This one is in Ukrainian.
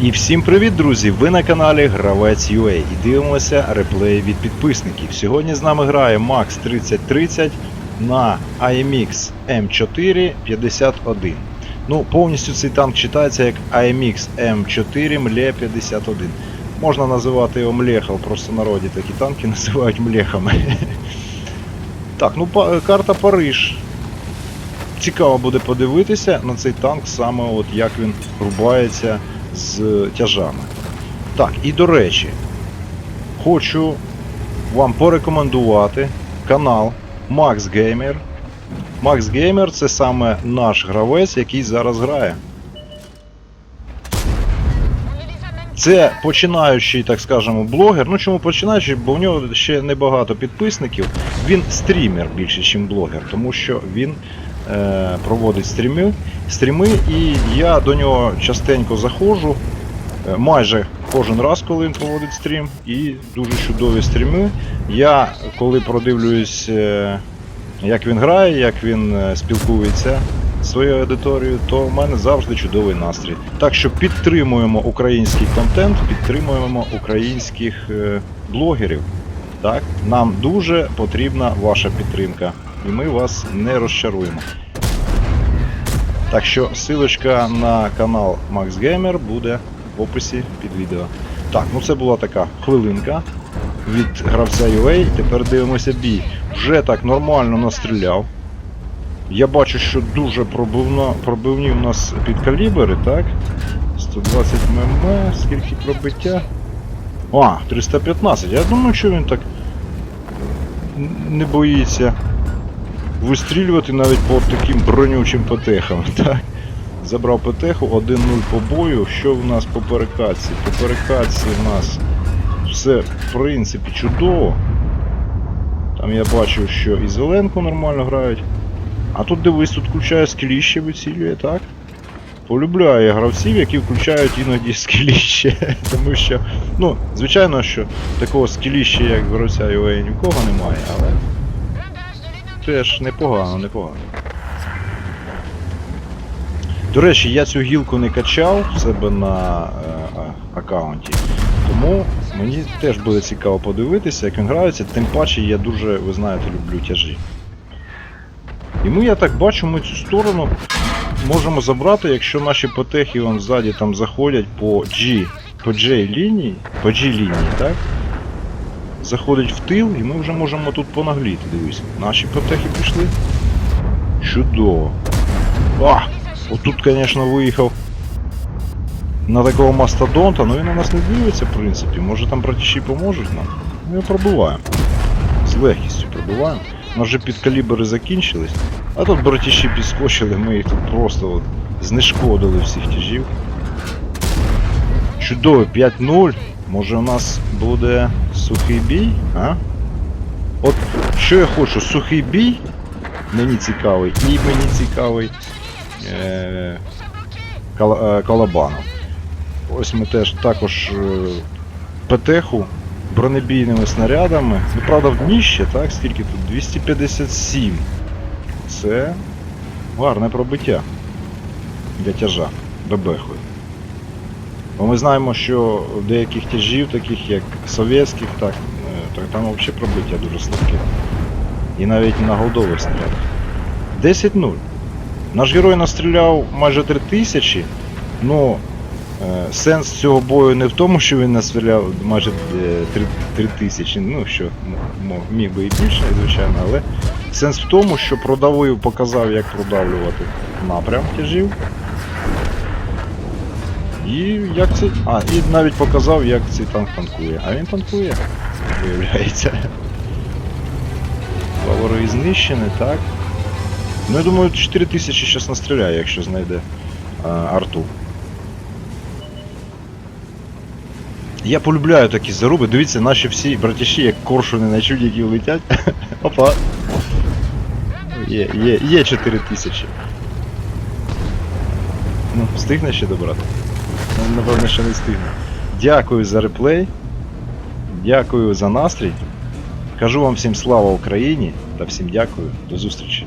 І всім привіт, друзі! Ви на каналі Гравець UA і дивимося реплеї від підписників. Сьогодні з нами грає Max 3030 на IMX M4 51. Ну, повністю цей танк читається як IMX M4 MLE 51. Можна називати його Млехал, просто народі такі танки називають млехами. Так, ну карта Париж. Цікаво буде подивитися на цей танк, саме от як він рубається з тяжами. Так, і до речі, хочу вам порекомендувати канал Max Gamer. Max Gamer це саме наш гравець, який зараз грає. Це починаючий, так скажемо, блогер. Ну чому починаючий? Бо в нього ще небагато підписників. Він стрімер більше, ніж блогер, тому що він проводить стріми, стріми, і я до нього частенько заходжу. е, Майже кожен раз, коли він проводить стрім, і дуже чудові стріми. Я коли продивлююсь, е, як він грає, як він е, спілкується зі своєю аудиторією, то в мене завжди чудовий настрій. Так що підтримуємо український контент, підтримуємо українських е, блогерів. Так, нам дуже потрібна ваша підтримка, і ми вас не розчаруємо. Так що силочка на канал Max Gamer буде в описі під відео. Так, ну це була така хвилинка від гравця UA. Тепер дивимося бій. Вже так нормально настріляв. Я бачу, що дуже пробивно, пробивні у нас підкалібри, так? 120 мм, скільки пробиття? А, 315. Я думаю, що він так не боїться вистрілювати навіть по таким бронючим петехам. Так? Забрав петеху, 1-0 по бою. Що в нас по перекатці? По перекатці в нас все в принципі чудово. Там я бачу, що і зеленку нормально грають. А тут дивись, тут включає скеліще вицілює, так? Полюбляю гравців, які включають іноді скеліще. Тому що, ну, звичайно, що такого скеліща, як гравця UA, ні в кого немає, але теж непогано, непогано. До речі, я цю гілку не качав в себе на е, аккаунті. Тому мені теж буде цікаво подивитися, як він грається, тим паче я дуже, ви знаєте, люблю тяжі. І ми, я так бачу, ми цю сторону можемо забрати, якщо наші потехи вон ззаді там заходять по G, по J лінії, по G лінії, так? Заходять в тил, і ми вже можемо тут понагліти, дивись. Наші потехи пішли. Чудово. А! Отут, звісно, виїхав на такого мастодонта, але він на нас не дивиться, в принципі. Може там братіші поможуть нам? Ми його пробиваємо. З легкістю пробиваємо. У нас вже підкалібри закінчились. А тут братіші підскочили, ми їх тут просто от знешкодили всіх тяжів. Чудово, 5-0. Може у нас буде сухий бій, а? От що я хочу, сухий бій мені цікавий, і мені цікавий е- Кала- е, Калабанов. Ось ми теж також е, ПТХу бронебійними снарядами. Ну, правда, в дніще, так? Скільки тут? 257. Це гарне пробиття для тяжа бебехою. Бо ми знаємо, що в деяких тяжів, таких як совєтських, так, е, так там взагалі пробиття дуже слабке. І навіть на голдових снарядах. 10-0. Наш герой настріляв майже 3000, ну е, сенс цього бою не в тому, що він настріляв майже е, 3 3000, ну що міг би і більше, звичайно, але сенс в тому, що продавив, показав, як продавлювати напрям тяжів. І як це. А, і навіть показав, як цей танк танкує. А він танкує, виявляється. Вороги знищені, так. Ну я думаю, 4000 зараз настріляє, якщо знайде а, арту. Я полюбляю такі заруби. Дивіться, наші всі братіші, як коршуни на чудіки летять. Опа. Є, є, є 4000. Ну, встигне ще добрати? Напевно, ще не встигне. Дякую за реплей. Дякую за настрій. Кажу вам всім слава Україні та всім дякую. До зустрічі.